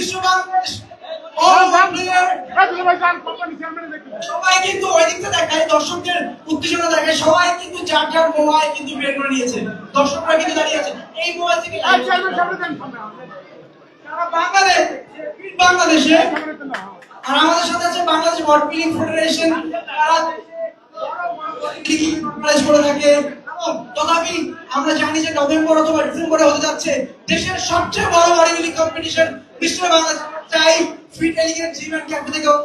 Bangladesh. All player, সবাই কিন্তু ওই দিকটা দেখায় দর্শকদের উত্তেজনা দেখায়। সবাই কিন্তু যার যার মোবাইল কিন্তু বের করে নিয়েছে। দর্শকরা কিন্তু দাঁড়িয়ে আছে। এই মোবাইল থেকে বাংলাদেশ বাংলাদেশে। আর আমাদের সাথে আছে বাংলাদেশ ওয়ার্ড ফেডারেশন তারা কি প্রাইজ করে থাকে? তথাপি আমরা জানি যে নভেম্বর অথবা ডিসেম্বরে হতে যাচ্ছে দেশের সবচেয়ে বড় কম্পিটিশন বিশ্ব চাই ফিট এলিগেন্ট জিম ক্যাম্প থেকেও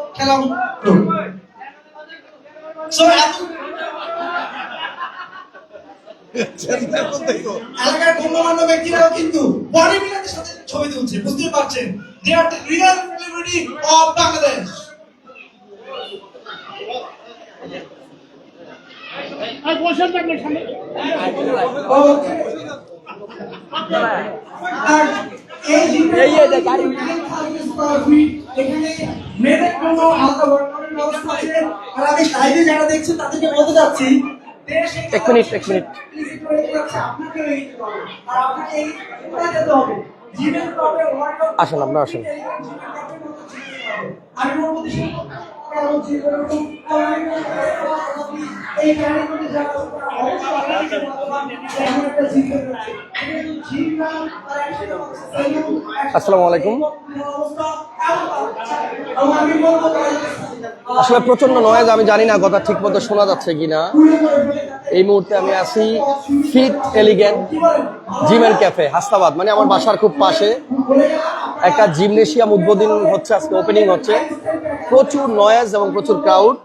এলাকার গণ্যমান্য ব্যক্তিরাও কিন্তু বডি বিল্ডারদের সাথে ছবি তুলছে বুঝতে পারছেন। They are the real celebrity of Bangladesh আর এই জিমে এই এই যে গাড়ি। এখানে মেয়েদের কোনো আলাদা ওয়ার্কআউটের ব্যবস্থা আছে। আর আমি লাইভে যারা দেখছেন তাদেরকে বলতে যাচ্ছি এক মিনিট, এক মিনিট। আসেন, আপনারা আসেন। আমি কারণ যারা আসসালামু আলাইকুম। আসলে প্রচণ্ড নয়েজ আমি জানি না কথা ঠিক মতো শোনা যাচ্ছে কিনা। এই মুহূর্তে আমি আছি fit elegant gym cafe Hastabad মানে আমার বাসার খুব পাশে। একটা জিমনেশিয়াম উদ্বোধন হচ্ছে আজকে ওপেনিং হচ্ছে। প্রচুর নয়েজ এবং প্রচুর ক্রাউড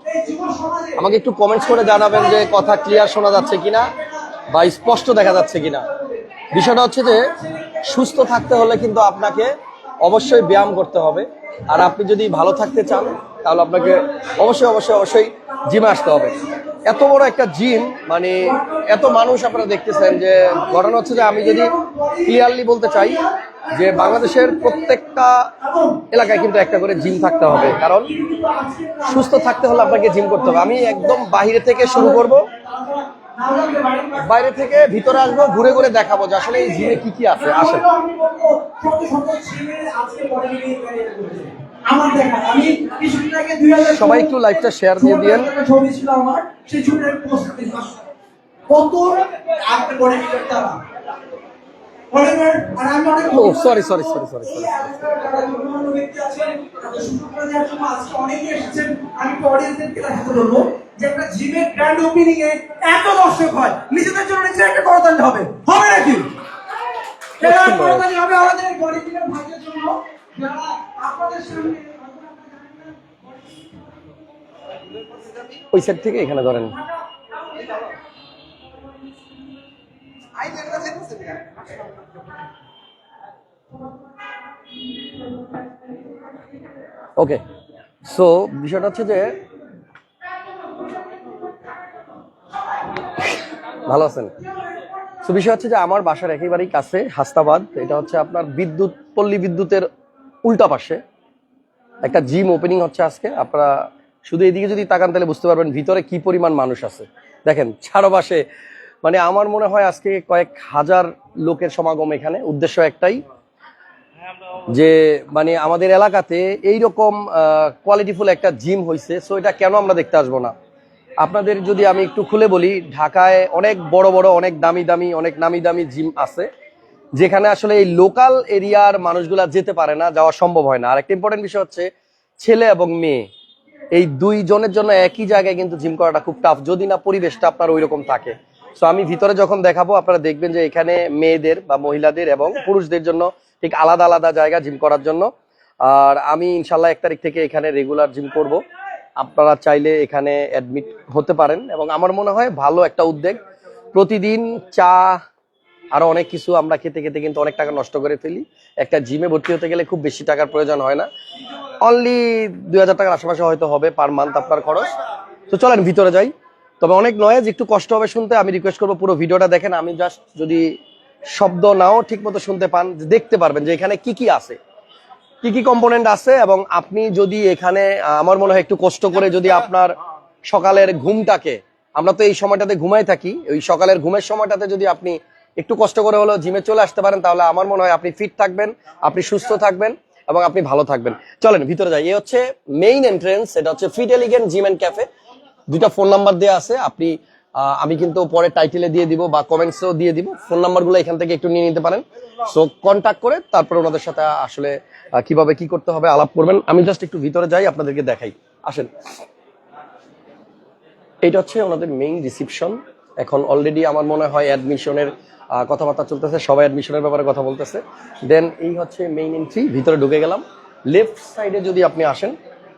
আমাকে একটু কমেন্টস করে জানাবেন যে কথা ক্লিয়ার শোনা যাচ্ছে কিনা বা স্পষ্ট দেখা যাচ্ছে কিনা। বিষয়টা হচ্ছে যে, সুস্থ থাকতে হলে কিন্তু আপনাকে অবশ্যই ব্যায়াম করতে হবে। আর আপনি যদি ভালো থাকতে চান, তাহলে আপনাকে অবশ্যই অবশ্যই অবশ্যই জিমে আসতে হবে। এত বড় একটা জিম মানে এত মানুষ আপনারা দেখতেছেন যে, ঘটনা হচ্ছে যে আমি যদি ক্লিয়ারলি বলতে চাই যে বাংলাদেশের প্রত্যেকটা এলাকায় কিন্তু একটা করে জিম থাকতে হবে। কারণ সুস্থ থাকতে হলে আপনাকে জিম করতে হবে। আমি একদম বাইরে থেকে শুরু করব। বাইরে থেকে ভিতরে আসব, ঘুরে ঘুরে দেখাবো যে আসলে এই জিমে কি কি আছে। 2000 সবাই একটু লাইভটা শেয়ার দিয়ে দিলাম। কত ও sorry sorry sorry sorry sorry যে একটা জিমের এ এত দর্শক হয়, নিজেদের জন্য নিজের একটা হবে। হবে নাকি? হবে আমাদের এই bodybuilder জন্য, যারা আপনাদের সামনে ওই সাইড থেকে এখানে ধরেন। ওকে, সো বিষয়টা হচ্ছে যে ভালো আছেন? সো বিষয় হচ্ছে যে আমার বাসার একেবারেই কাছে হাস্তাবাদ এটা হচ্ছে আপনার বিদ্যুৎ, পল্লী বিদ্যুতের উল্টা পাশে। একটা জিম ওপেনিং হচ্ছে আজকে, আপনারা শুধু এদিকে যদি তাকান তাহলে বুঝতে পারবেন ভিতরে কি পরিমাণ মানুষ আছে। দেখেন চারপাশে মানে আমার মনে হয় আজকে কয়েক হাজার লোকের সমাগম এখানে। উদ্দেশ্য একটাই যে মানে আমাদের এলাকাতে এইরকম কোয়ালিটিফুল একটা জিম হয়েছে সো এটা কেন আমরা দেখতে আসব না? আপনাদের যদি আমি একটু খুলে বলি, ঢাকায় অনেক বড় বড়, অনেক দামি দামি, অনেক নামি দামি জিম আছে, যেখানে আসলে এই লোকাল এরিয়ার মানুষগুলা যেতে পারে না, যাওয়া সম্ভব হয় না। আর একটা ইম্পর্টেন্ট বিষয় হচ্ছে, ছেলে এবং মেয়ে, এই দুই জনের জন্য একই জায়গায় কিন্তু জিম করাটা খুব টাফ যদি না পরিবেশটা আপনার ওই রকম থাকে। সো আমি ভিতরে যখন দেখাবো আপনারা দেখবেন যে এখানে মেয়েদের বা মহিলাদের এবং পুরুষদের জন্য ঠিক আলাদা আলাদা জায়গা জিম করার জন্য। আর আমি ইনশাল্লাহ এক তারিখ থেকে এখানে রেগুলার জিম করব। আপনারা চাইলে এখানে অ্যাডমিট হতে পারেন এবং আমার মনে হয় ভালো একটা উদ্যোগ। প্রতিদিন চা আরও অনেক কিছু আমরা খেতে খেতে কিন্তু অনেক টাকা নষ্ট করে ফেলি। একটা জিমে ভর্তি হতে গেলে খুব বেশি টাকার প্রয়োজন হয় না। অনলি দুই হাজার টাকার আশেপাশে হয়তো হবে পার মান্থ আপনার খরচ। তো চলেন ভিতরে যাই। তবে অনেক নয়েজ একটু কষ্ট হবে শুনতে। আমি রিকোয়েস্ট করব পুরো ভিডিওটা দেখেন। আমি জাস্ট যদি শব্দ নাও ঠিক মতো শুনতে পান, দেখতে পারবেন যে এখানে কি কি আছে। কি কি কম্পোনেন্ট আছে এবং আপনি যদি এখানে, আমার মনে হয় একটু কষ্ট করে যদি আপনার সকালের ঘুমটাকে, আমরা তো এই সময়টাতে ঘুমাই থাকি, ওই সকালের ঘুমের সময়টাতে যদি আপনি একটু কষ্ট করে হলেও জিমে চলে আসতে পারেন, তাহলে আমার মনে হয় আপনি ফিট থাকবেন, আপনি সুস্থ থাকবেন এবং আপনি ভালো থাকবেন। চলেন ভিতরে যাই। এই হচ্ছে মেইন এন্ট্রেন্স এটা হচ্ছে fit elegant gym and cafe দুইটা ফোন নাম্বার দেওয়া আছে, আপনি আমি কিন্তু পরে টাইটেলে দিয়ে দিব বা কমেন্টসেও দিয়ে দিব। ফোন নাম্বারগুলো এখান থেকে একটু নিয়ে নিতে পারেন। সো কন্ট্যাক্ট করে তারপরে ওনাদের সাথে আসলে কীভাবে কি করতে হবে, আলাপ করবেন। আমি জাস্ট একটু ভিতরে যাই, আপনাদেরকে দেখাই। আসেন। এটা হচ্ছে ওনাদের মেইন রিসিপশন এখন অলরেডি আমার মনে হয় অ্যাডমিশনের কথাবার্তা চলতেছে, সবাই অ্যাডমিশনের ব্যাপারে কথা বলতেছে। দেন এই হচ্ছে মেইন এন্ট্রি ভিতরে ঢুকে গেলাম। লেফট সাইডে যদি আপনি আসেন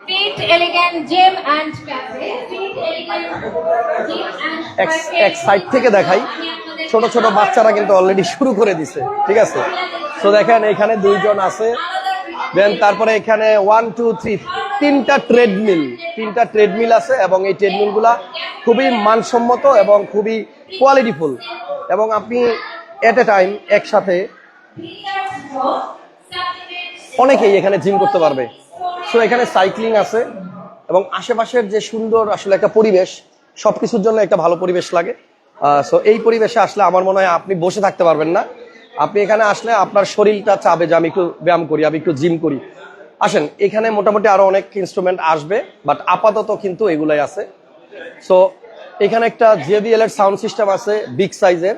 Fit Elegant Gym and Cafe. Fit Elegant Gym and Cafe. এক সাইড থেকে দেখাই। ছোট ছোট বাচ্চারা কিন্তু অলরেডি শুরু করে দিছে ঠিক আছে? তো দেখেন এখানে দুইজন আছে। দেন তারপরে এখানে ওয়ান টু থ্রি তিনটা ট্রেডমিল তিনটা ট্রেডমিল আছে এবং এই ট্রেডমিলগুলা খুবই মানসম্মত এবং খুবই কোয়ালিটিফুল এবং আপনি এট এ টাইম একসাথে অনেকেই এখানে জিম করতে পারবে। সো এখানে সাইক্লিং আছে এবং আশেপাশের যে সুন্দর আসলে একটা পরিবেশ সব কিছুর জন্য একটা ভালো পরিবেশ লাগে। সো এই পরিবেশে আসলে আমার মনে হয় আপনি বসে থাকতে পারবেন না। আপনি এখানে আসলে আপনার শরীরটা চাবে যে আমি একটু ব্যায়াম করি, আমি একটু জিম করি। আসেন, এখানে মোটামুটি আরও অনেক ইনস্ট্রুমেন্ট আসবে বাট আপাতত কিন্তু এগুলাই আছে। সো এখানে একটা জেবিএল এর সাউন্ড সিস্টেম আছে বিগ সাইজের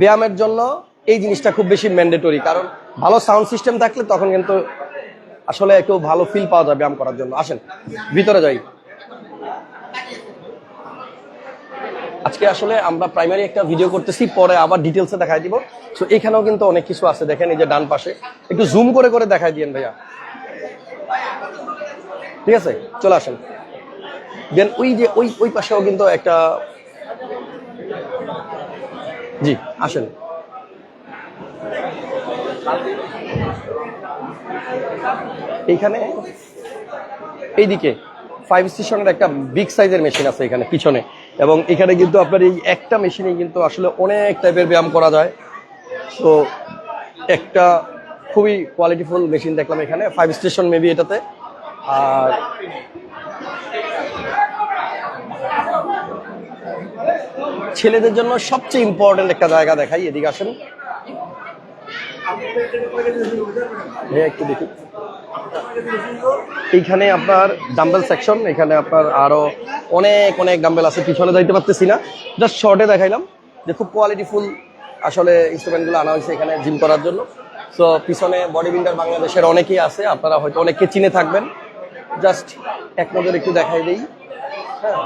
ব্যায়ামের জন্য এই জিনিসটা খুব বেশি ম্যান্ডেটরি কারণ ভালো সাউন্ড সিস্টেম থাকলে তখন কিন্তু আসলে একটু ভালো ফিল পাওয়া যায় ব্যায়াম করার জন্য। আসেন, ভিতরে যাই। আজকে আসলে আমরা প্রাইমারি একটা ভিডিও করতেছি, পরে আবার ডিটেলসে দেখাই দিব। তো এখানেও কিন্তু অনেক কিছু আছে, দেখেন এই যে ডান পাশে। একটু জুম করে করে দেখাই দিয়েন ভাইয়া। ঠিক আছে? চলে আসেন। দেন ওই যে, ওই ওই পাশেও কিন্তু একটা জি, আসেন। এইখানে এইদিকে ফাইভ স্টেশনের একটা বিগ সাইজের মেশিন আছে এখানে, পিছনে। এবং এখানে কিন্তু আপনার এই একটা মেশিনে কিন্তু আসলে অনেক টাইপের ব্যায়াম করা যায়। তো একটা খুবই কোয়ালিটিফুল মেশিন দেখলাম এখানে ফাইভ স্টেশন মেবি এটাতে। আর ছেলেদের জন্য সবচেয়ে ইম্পর্টেন্ট একটা জায়গা দেখাই, এদিকে আসেন। হ্যাঁ একটু দেখি। এইখানে আপনার ডাম্বেল সেকশন এখানে আপনার আরও অনেক অনেক ডাম্বেল আছে, পিছনে যাইতে পারতেছি না। জাস্ট শর্টে দেখাইলাম যে খুব কোয়ালিটিফুল আসলে ইনস্ট্রুমেন্টগুলো আনা হয়েছে এখানে জিম করার জন্য। সো পিছনে বডি বিল্ডার বাংলাদেশের অনেকেই আছে, আপনারা হয়তো অনেককে চিনে থাকবেন। জাস্ট এক নজর একটু দেখাই দিই। হ্যাঁ।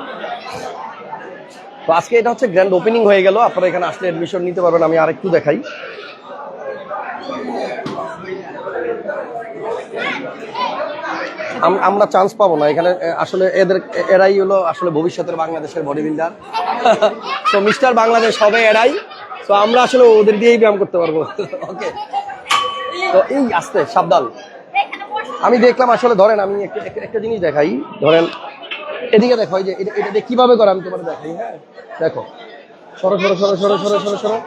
তো আজকে এটা হচ্ছে গ্র্যান্ড ওপেনিং হয়ে গেল, আপনারা এখানে আসলে অ্যাডমিশন নিতে পারবেন, আমি আরেকটু দেখাই। আমরা চান্স পাবো না। এখানে আসলে এদের, এরাই হলো আসলে ভবিষ্যতের বাংলাদেশের বডি বিল্ডার তো মিস্টার বাংলাদেশ হবে এরাই। তো আমরা আসলে ওদের দিয়েই ব্যায়াম করতে পারব। ওকে তো এই আসতে, সাবধান। আমি দেখলাম আসলে, ধরেন আমি একটা- জিনিস দেখাই। ধরেন, এদিকে দেখো যে, এটা এটা কীভাবে করে আমি তোমার দেখাই হ্যাঁ? দেখো। সরো সরো সরো সরো সরো সরো সরো।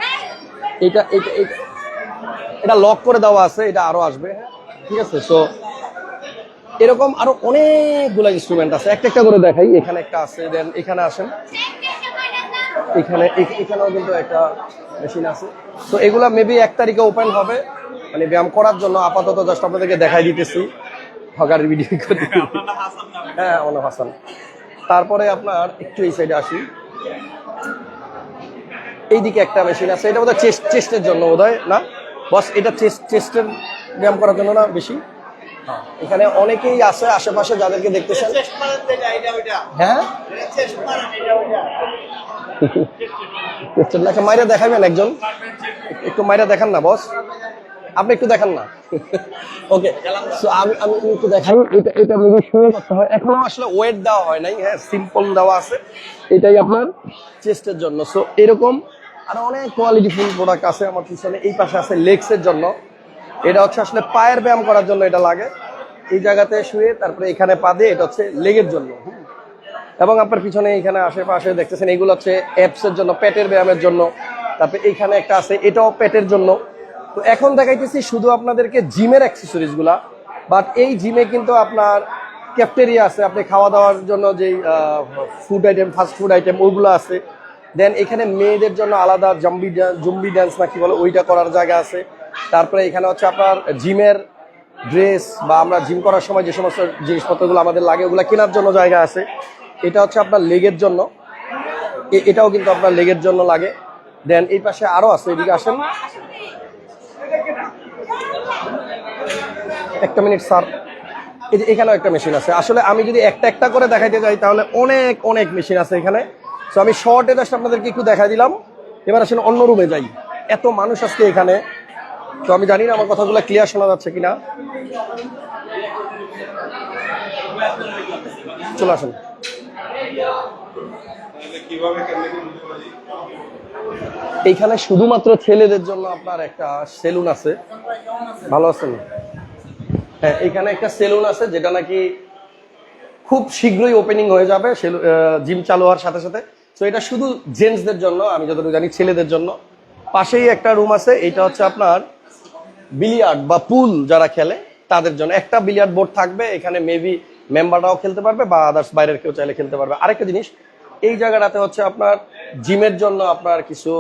এটা এটা, এটা- এটা লক করে দেওয়া আছে, এটা আরও আসবে হ্যাঁ? ঠিক আছে? সো এরকম আরও অনেকগুলো ইনস্ট্রুমেন্ট আছে। একটা একটা করে দেখাই। এখানে একটা আছে দেন এখানে আসেন। এখানে এখানেও কিন্তু একটা মেশিন আছে। তো এগুলা মেবি এক তারিখে ওপেন হবে। মানে ব্যায়াম করার জন্য আপাতত জাস্ট আপনাদেরকে দেখাই দিতেছি। হকার ভিডিও করে হ্যাঁ আমার হাসান তারপরে আপনার একটু এই সাইডে আসি। এইদিকে একটা মেশিন আছে। এটা বোধহয় চেস্ট চেস্টের জন্য বোধহয় না? বস এটা চেস্ট চেস্টের ব্যায়াম করার জন্য না বেশি? হ্যাঁ, এখানে অনেকেই আছে আশেপাশে যাদেরকে দেখতেছেন। হ্যাঁ? লেখা মাইরা দেখাবেন একজন। একটু মাইরা দেখান না বস। আপনি একটু দেখান না। ওকে আমি আমি একটু দেখাই। এটা এটা মেবি শুয়ে করতে হয়। এখনও আসলে ওয়েট দেওয়া হয় নাই হ্যাঁ সিম্পল দেওয়া আছে। এটাই আপনার চেস্টের জন্য। সো এরকম আরও অনেক কোয়ালিটি ফুল প্রোডাক্ট আছে আমার পিছনে। এই পাশে আছে লেগসের জন্য। এটা হচ্ছে আসলে পায়ের ব্যায়াম করার জন্য এটা লাগে। এই জায়গাতে শুয়ে, তারপরে এখানে পা দিয়ে এটা হচ্ছে লেগের জন্য। এবং আপনার পিছনে এখানে আশেপাশে দেখতেছেন, এগুলো হচ্ছে অ্যাপস এর জন্য, পেটের ব্যায়ামের জন্য। তারপরে এখানে একটা আছে, এটাও পেটের জন্য। তো এখন দেখাইতেছি শুধু আপনাদেরকে জিমের অ্যাক্সেসরিজগুলা বাট এই জিমে কিন্তু আপনার ক্যাফটেরিয়া আছে, আপনি খাওয়া দাওয়ার জন্য যে food item fast food item ওগুলো আছে। দেন এখানে মেয়েদের জন্য আলাদা জম্বি জম্বি ড্যান্স না কি বলে, ওইটা করার জায়গা আছে। তারপরে এখানে হচ্ছে আপনার জিমের ড্রেস বা আমরা জিম করার সময় যে সমস্ত জিনিসপত্রগুলো আমাদের লাগে, ওগুলো কেনার জন্য জায়গা আছে। এটা হচ্ছে আপনার লেগের জন্য। এটাও কিন্তু আপনার লেগের জন্য লাগে। দেন এই পাশে আরও আছে, এদিকে আসেন। একটা মিনিট, স্যার। এই যে এখানেও একটা মেশিন আছে। আসলে আমি যদি একটা একটা করে দেখাইতে যাই, তাহলে অনেক অনেক মেশিন আছে এখানে। তো আমি শর্টে জাস্ট আপনাদেরকে একটু দেখাই দিলাম। এবার আসলে অন্য রুমে যাই। এত মানুষ আজকে এখানে। তো আমি জানি না আমার কথাগুলো ক্লিয়ার শোনা যাচ্ছে কিনা। চলে আসুন। এইখানে শুধুমাত্র ছেলেদের জন্য আপনার একটা সেলুন আছে। ভালো আছেন? হ্যাঁ এখানে একটা সেলুন আছে, যেটা নাকি খুব শীঘ্রই ওপেনিং হয়ে যাবে জিম চালু হওয়ার সাথে সাথে। তো এটা শুধু জেন্টসদের জন্য, আমি যতটুকু জানি ছেলেদের জন্য। পাশেই একটা রুম আছে এটা হচ্ছে আপনার বিলিয়ার্ড বা পুল যারা খেলে, তাদের জন্য একটা বিলিয়ার্ড বোর্ড থাকবে, এখানে মেবি মেম্বাররাও খেলতে পারবে বা আদার্স বাইরের কেউ চাইলে খেলতে পারবে। আরেকটা জিনিস, এই জায়গাটাতে হচ্ছে আপনার জিমের জন্য আপনার কিছু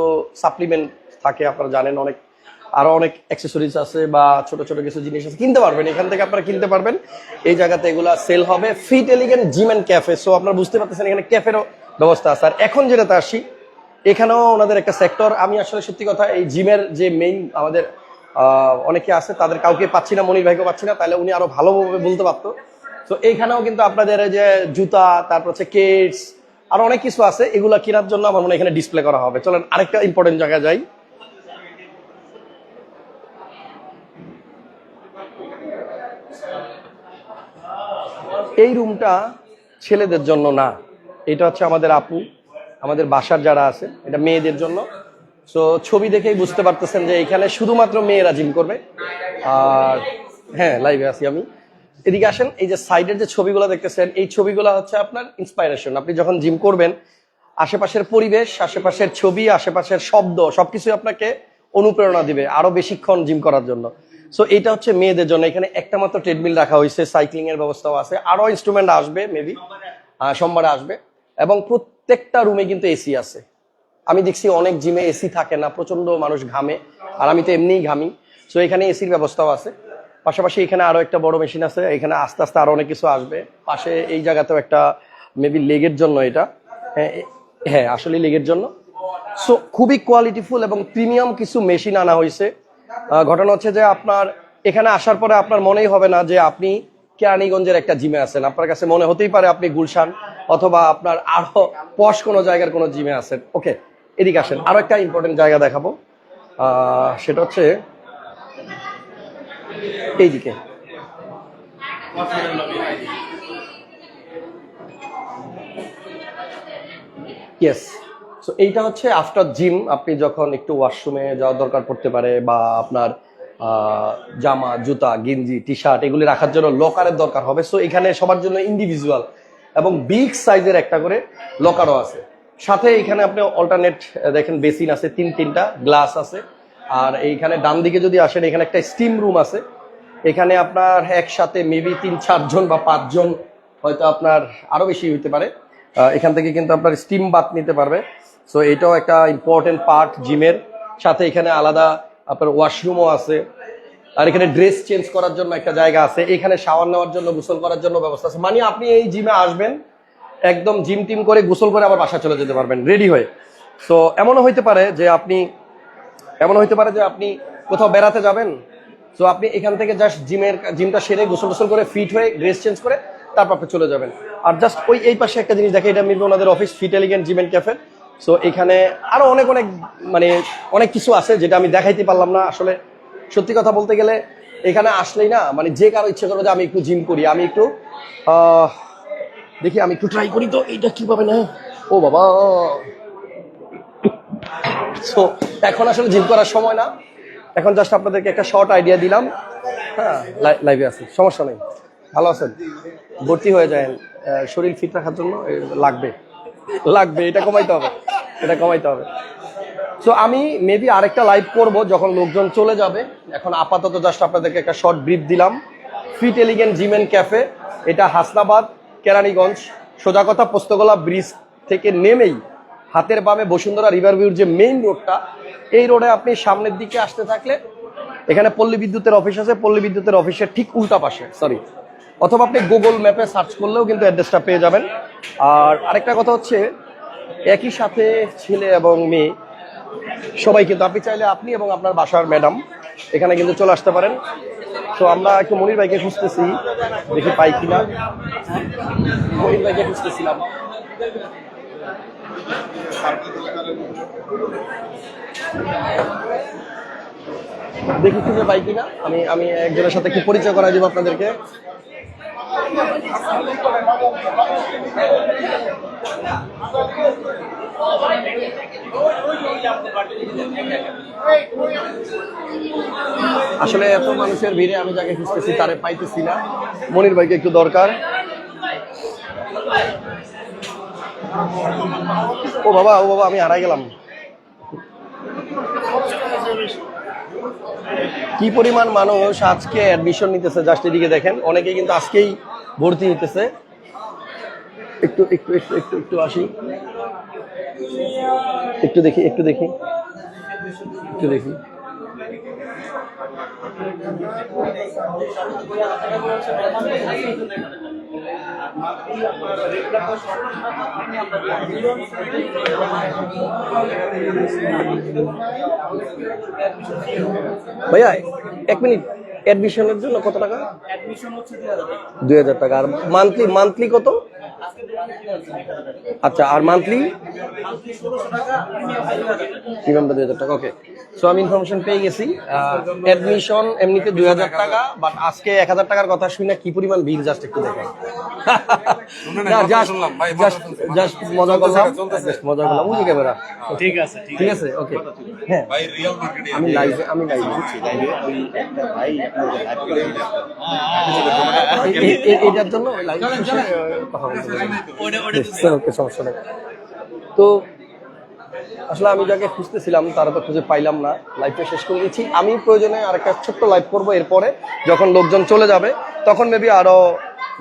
সাপ্লিমেন্ট থাকে, আপনারা জানেন অনেক, আরও অনেক অ্যাক্সেসরিজ আছে বা ছোট ছোট কিছু জিনিস আছে, কিনতে পারবেন, এখান থেকে আপনারা কিনতে পারবেন। এই জায়গাতে এগুলা সেল হবে fit elegant gym and cafe so আপনারা বুঝতে পারতেছেন এখানে ক্যাফেরও ব্যবস্থা আছে। আর এখন যেটাতে আসি, এখানেও ওনাদের একটা সেক্টর আমি আসলে সত্যি কথা এই জিমের যে মেইন আমাদের অনেকে আছে, তাদের কাউকে পাচ্ছি না, মনির ভাইকে পাচ্ছি না, তাহলে উনি আরও ভালোভাবে বলতে পারতো। তো এইখানেও কিন্তু আপনাদের যে জুতা, তারপর হচ্ছে কেটস আর অনেক কিছু আছে, এগুলা কেনার জন্য আমার মনে এখানে ডিসপ্লে করা হবে। চলেন, আরেকটা ইম্পর্টেন্ট জায়গায় যাই। এই রুমটা ছেলেদের জন্য না, এটা হচ্ছে আমাদের আপু, আমাদের বাসার যারা আছে, এটা মেয়েদের জন্য। তো ছবি দেখেই বুঝতে পারতেছেন যে এখানে শুধুমাত্র মেয়েরা জিম করবে। আর হ্যাঁ লাইভে আছি আমি। এদিকে আসেন, এই যে সাইডের যে ছবিগুলো দেখতেছেন, এই ছবিগুলো হচ্ছে আপনার ইন্সপাইরেশন আপনি যখন জিম করবেন, আশেপাশের পরিবেশ, আশেপাশের ছবি, আশেপাশের শব্দ সবকিছু আপনাকে অনুপ্রেরণা দিবে আরও বেশিক্ষণ জিম করার জন্য। সো এটা হচ্ছে মেয়েদের জন্য। এখানে একটা মাত্র ট্রেডমিল রাখা হয়েছে সাইক্লিং এর ব্যবস্থাও আছে। আরও ইনস্ট্রুমেন্ট আসবে মেবি সোমবারে আসবে। এবং প্রত্যেকটা রুমে কিন্তু এসি আছে। আমি দেখছি অনেক জিমে এসি থাকে না প্রচণ্ড মানুষ ঘামে আর আমি তো এমনিই ঘামি। সো এখানে এসির ব্যবস্থাও আছে। পাশাপাশি এখানে আরও একটা বড় মেশিন আছে এখানে আস্তে আস্তে আরও অনেক কিছু আসবে। পাশে এই জায়গাতেও একটা মেবি লেগের জন্য এটা। হ্যাঁ, হ্যাঁ আসলে লেগের জন্য। সো খুবই কোয়ালিটিফুল এবং প্রিমিয়াম কিছু মেশিন আনা হয়েছে। ঘটনা হচ্ছে যে আপনার এখানে আসার পরে আপনার মনেই হবে না যে আপনি কেরানীগঞ্জের একটা জিমে আছেন। আপনার কাছে মনে হতেই পারে আপনি গুলশান অথবা আপনার আরও পশ কোনো জায়গার কোনো জিমে আছেন। ওকে এদিকে আসেন। আরও একটা ইম্পর্টেন্ট জায়গা দেখাবো। সেটা হচ্ছে এইদিকে। ইয়েস সো এইটা হচ্ছে আফটার জিম আপনি যখন একটু ওয়াশরুমে যাওয়ার দরকার পড়তে পারে বা আপনার জামা, জুতা, গেঞ্জি টি শার্ট এগুলি রাখার জন্য লকারের দরকার হবে। সো এখানে সবার জন্য ইন্ডিভিজুয়াল এবং বিগ সাইজের একটা করে লকারও আছে। সাথে এখানে আপনি অল্টারনেট দেখেন বেসিন আছে, তিন তিনটা গ্লাস আছে। আর এইখানে ডান দিকে যদি আসেন, এখানে একটা স্টিম রুম আছে। এখানে আপনার একসাথে মেবি তিন, চারজন বা পাঁচজন হয়তো আপনার আরও বেশি হইতে পারে। এখান থেকে কিন্তু আপনার স্টিম বাথ নিতে পারবে। সো এটাও একটা ইম্পর্টেন্ট পার্ট জিমের। সাথে এখানে আলাদা আপনার ওয়াশরুমও আছে। আর এখানে ড্রেস চেঞ্জ করার জন্য একটা জায়গা আছে। এখানে শাওয়ার নেওয়ার জন্য, গোসল করার জন্য ব্যবস্থা আছে। মানে আপনি এই জিমে আসবেন একদম জিম টিম করে গোসল করে আবার বাসা চলে যেতে পারবেন রেডি হয়ে। সো এমনও হইতে পারে যে আপনি এমন হইতে পারে যে আপনি কোথাও বেড়াতে যাবেন তো আপনি এখান থেকে জাস্ট জিমের, জিমটা সেরে গোসল গোসল করে ফিট হয়ে ড্রেস চেঞ্জ করে তারপর আপনি চলে যাবেন। আর জাস্ট ওই, এই পাশে একটা জিনিস দেখে, এটা মিলবে ওনাদের office fit elegant gym and cafe so এখানে আরও অনেক অনেক মানে অনেক কিছু আছে যেটা আমি দেখাইতে পারলাম না। আসলে সত্যি কথা বলতে গেলে এখানে আসলেই না মানে যে কারও ইচ্ছে করবে যে আমি একটু জিম করি, আমি একটু দেখি আমি একটু ট্রাই করি তো, এইটা কীভাবে না? ও বাবা। সো এখন আসলে জিম করার সময় না। এখন জাস্ট আপনাদেরকে একটা শর্ট আইডিয়া দিলাম। হ্যাঁ লাইভে আছে, সমস্যা নেই। ভালো আছেন? ভর্তি হয়ে যায় শরীর ফিট রাখার জন্য লাগবে। লাগবে, এটা কমাইতে হবে। এটা কমাইতে হবে। সো আমি মেবি আরেকটা লাইভ করব যখন লোকজন চলে যাবে। এখন আপাতত জাস্ট আপনাদেরকে একটা শর্ট ব্রিফ দিলাম। Fit elegant gym and cafe এটা হাসনাবাদ। কেরানীগঞ্জ সোজা কথা পোস্তগোলা ব্রিজ থেকে নেমেই হাতের বামে বসুন্ধরা রিভার ভিউর যে মেইন রোডটা এই রোডে আপনি সামনের দিকে আসতে থাকলে এখানে পল্লী বিদ্যুতের অফিস আছে, পল্লী বিদ্যুতের অফিসের ঠিক উল্টা পাশে সরি অথবা আপনি গুগল ম্যাপে সার্চ করলেও কিন্তু অ্যাড্রেসটা পেয়ে যাবেন। আর আরেকটা কথা হচ্ছে, একই সাথে ছেলে এবং মেয়ে, সবাই কিন্তু, আপনি চাইলে আপনি এবং আপনার বাসার ম্যাডাম এখানে কিন্তু চলে আসতে পারেন। তো আমরা একটু মনির ভাইকে খুঁজতেছি, দেখি পাই কিনা। মনির ভাইকে খুঁজতেছিলাম। দেখি খুঁজে পাই কিনা। আমি আমি একজনের সাথে একটু পরিচয় করাই দিব আপনাদেরকে। আসলে এত মানুষের ভিড়ে আমি যাকে খুঁজতেছি তারে পাইতেছি না। মনির ভাইকে একটু দরকার। ও বাবা ও বাবা, আমি হারাই গেলাম। কি পরিমাণ মানুষ আজকে অ্যাডমিশন নিতেছে জাস্ট এদিকে দেখেন। অনেকে কিন্তু আজকেই ভর্তি নিতেছে একটু একটু একটু একটু একটু আসি। একটু দেখি একটু দেখি। একটু দেখি। ভাইয়া এক মিনিট। অ্যাডমিশনের জন্য কত টাকা? দুই হাজার টাকা। আর মান্থলি মান্থলি কত? আচ্ছা আর মান্থলি প্রিমিয়ামটা দুই হাজার টাকা ওকে। সো আমি ইনফরমেশন পেয়ে গেছি অ্যাডমিশন এমনিতে দুই হাজার টাকা বাট আজকে এক হাজার টাকার কথা শুনে কি পরিমাণ ভিড় জাস্ট একটু দেখেন। জাস্ট জাস্ট জাস্ট মজা করলাম জাস্ট মজা করলাম। বুঝি ক্যামেরা। ঠিক আছে ঠিক ঠিক আছে। ওকে হ্যাঁ। ভাই রিয়েল মার্কেটে আমি লাইভে আমি লাইভে লাইভে ওই একটা ভাই আপনাদের লাইভ করে এ- এ- এটার জন্য লাইভ কথা বলতে তো আসলে আমি যাকে খুঁজতেছিলাম, তারা তো খুঁজে পাইলাম না। লাইভটা শেষ করে দিচ্ছি আমি প্রয়োজনে আরেকটা ছোট্ট লাইভ করব এরপরে, যখন লোকজন চলে যাবে, তখন মেবি আরও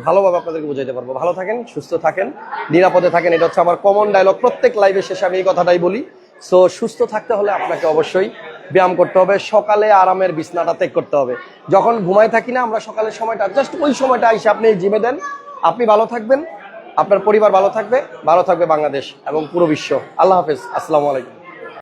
ভালোভাবে আপনাদেরকে বুঝাইতে পারব। ভালো থাকেন, সুস্থ থাকেন, নিরাপদে থাকেন, এটা হচ্ছে আমার কমন ডায়লগ প্রত্যেক লাইভের শেষে আমি এই কথাটাই বলি। সো সুস্থ থাকতে হলে আপনাকে অবশ্যই ব্যায়াম করতে হবে। সকালে আরামের বিছনাটা ত্যাগ করতে হবে। যখন ঘুমায় থাকি না, আমরা সকালের সময়টা জাস্ট ওই সময়টা এসে আপনি জিমে দেন। আপনি ভালো থাকবেন। আপনার পরিবার ভালো থাকবে ভালো থাকবে বাংলাদেশ এবং পুরো বিশ্ব। আল্লাহ হাফেজ। আসসালামু আলাইকুম।